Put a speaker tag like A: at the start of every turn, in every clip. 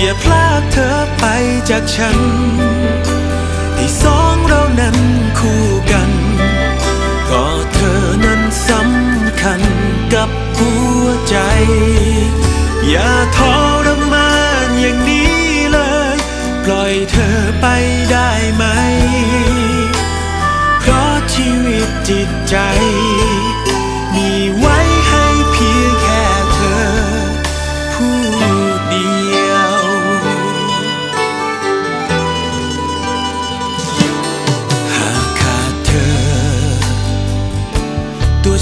A: อย่าพลากเธอไปจากฉันให้สองเรานั้นคู่กัน ก็เธอนั้นสำคัญกับหัวใจ อย่าทรมานอย่างนี้เลย ปล่อยเธอไปได้ไหม เพราะชีวิตจิตใจ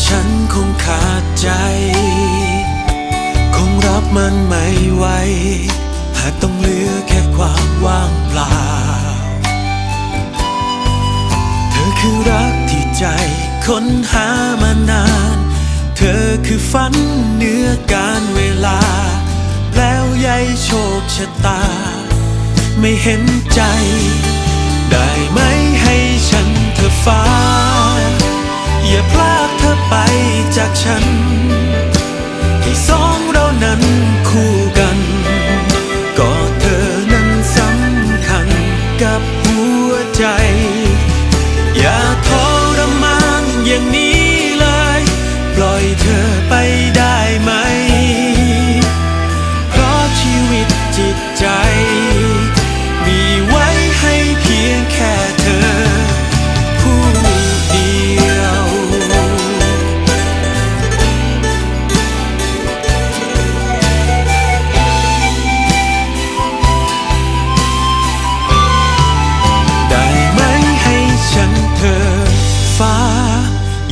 A: ฉันคงขาดใจ คงรับมันไม่ไหวหากต้องเหลือแค่ความว่างเปล่า เธอคือรักที่ใจค้นหามานาน เธอคือฝันเหนือการเวลา แล้วยายโชคชะตา ไม่เห็นใจ ได้ไหมให้ฉันเธอฟ้า ฉัน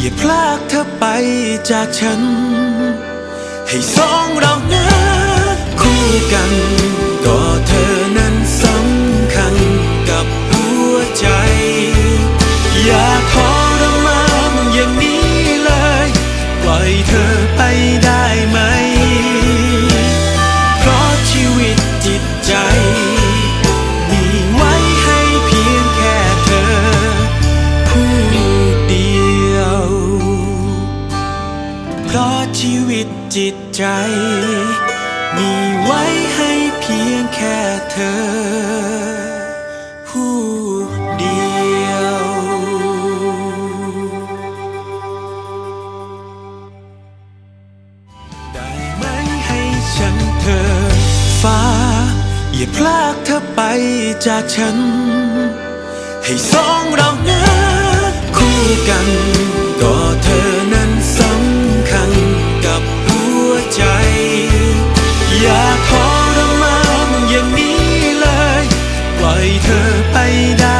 A: อย่าพลากเธอไปจากฉัน ให้สองเรานั้นคู่กัน เพราะชีวิตจิตใจ มีไว้ให้เพียงแค่เธอ ผู้เดียว ได้ไหมให้ฉันเธอ ฟ้า อย่าพลากเธอไปจากฉัน ให้สองเรานั้นคู่กันก็เธอ ยเธอไปได้